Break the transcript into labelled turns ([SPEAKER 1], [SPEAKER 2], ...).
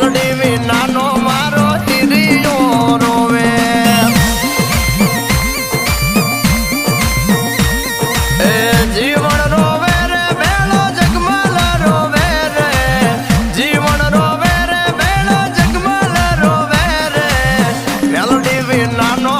[SPEAKER 1] મેલડી વિનાનો મારો તિરિયો રોવે. એ જીવન રોવે રે બેળો જગમાલ રોવે રે. જીવન રોવે રે બેળો જગમાલ રોવે રે. મેલડી વિનાનો